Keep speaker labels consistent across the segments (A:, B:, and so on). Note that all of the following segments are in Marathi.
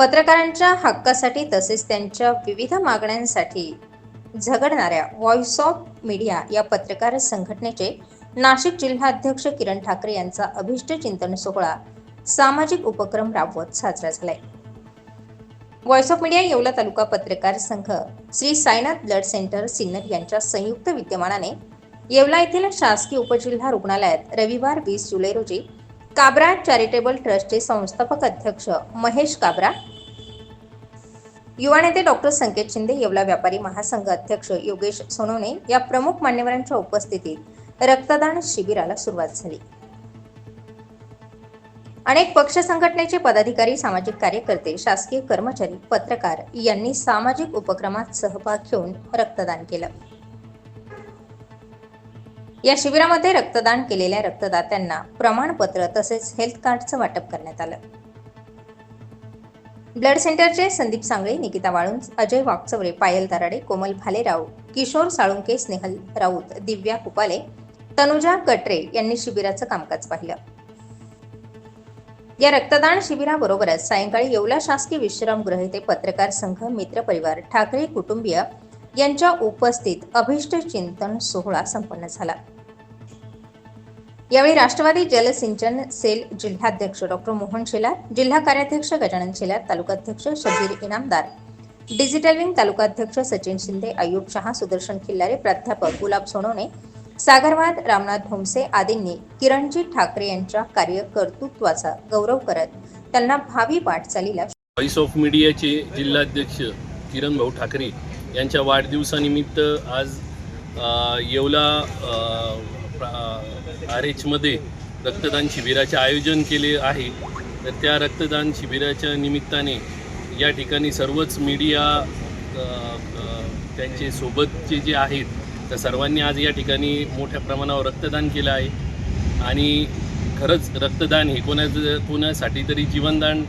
A: पत्रकारांच्या हक्कासाठी तसेच त्यांच्या विविध मागण्यांसाठी झगडणाऱ्या व्हॉइस ऑफ मीडिया या पत्रकार संघटनेचे नाशिक जिल्हाध्यक्ष किरण ठाकरे यांचा अभिष्ट चिंतन सोहळा सामाजिक उपक्रम राबवत साजरा झालाय. Voice of media Yeola taluka पत्रकार संघ श्री साईनाथ ब्लड सेंटर सिन्नर यांच्या संयुक्त विद्यमानाने येवला येथील शासकीय उपजिल्हा रुग्णालयात रविवार वीस जुलै रोजी काब्रा चॅरिटेबल ट्रस्टचे संस्थापक अध्यक्ष महेश काब्रा युवा नेते डॉक्टर संकेत शिंदे येवला व्यापारी महासंघ अध्यक्ष योगेश सोनवणे या प्रमुख मान्यवरांच्या उपस्थितीत रक्तदान शिबिराला सुरुवात झाली. अनेक पक्ष संघटनेचे पदाधिकारी सामाजिक कार्यकर्ते शासकीय कर्मचारी पत्रकार यांनी सामाजिक उपक्रमात सहभाग घेऊन रक्तदान केलं. या शिबिरामध्ये रक्तदान केलेल्या रक्तदात्यांना प्रमाणपत्र तसेच हेल्थ कार्डचं वाटप करण्यात आलं. ब्लड सेंटरचे संदीप सांगळे निकिता वाळुंज अजय वाकचवरे पायल दराडे कोमल भालेराव किशोर साळुंके स्नेहल राऊत दिव्या कुपाले तनुजा कटरे यांनी शिबिराचं कामकाज पाहिलं. या रक्तदान शिबिराबरोबरच सायंकाळी येवला शासकीय विश्रामगृह येथे पत्रकार संघ मित्र परिवार ठाकरे कुटुंबीय यांच्या उपस्थित अभिष्ट चिंतन सोहळा संपन्न झाला. यावेळी राष्ट्रवादी जलसिंचन सेल जिल्हाध्यक्ष डॉक्टर मोहन शेलार जिल्हा कार्याध्यक्ष गजानन शेलार तालुकाध्यक्ष शबीर इनामदार डिजिटल विंग तालुकाध्यक्ष सचिन शिंदे अयुब शहा सुदर्शन खिल्लारे प्राध्यापक गुलाब सोनवणे सागरवाद रामनाथ भोमसे आदींनी किरणजी ठाकरे यांच्या कार्यकर्तृत्वाचा गौरव करत त्यांना भावी वाटचालीला
B: व्हॉइस ऑफ मीडियाचे जिल्हाध्यक्ष किरण भाऊ ठाकरे यांच्या वाढदिवसानिमित्त आज येवला आर एचमध्ये रक्तदान शिबिराचे आयोजन केले आहे. तर त्या रक्तदान शिबिराच्या निमित्ताने या ठिकाणी सर्वच मीडिया त्यांचे सोबतचे जे आहेत तर सर्वांनी आज या ठिकाणी मोठ्या प्रमाणावर रक्तदान केलं आहे. आणि खरंच रक्तदान हे कोणाचं कोणासाठी तरी जीवनदान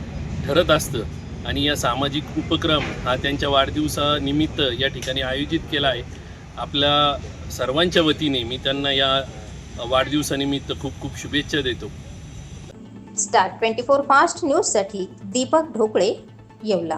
B: ठरत असतं. आणि या सामाजिक उपक्रम हा त्यांच्या वाढदिवसानिमित्त या ठिकाणी आयोजित केला आहे. आपल्या सर्वांच्या वतीने मी त्यांना या वाढदिवसानिमित्त खूप खूप शुभेच्छा देतो.
A: स्टार ट्वेंटी फोर फास्ट न्यूजसाठी दीपक ढोकळे येवला.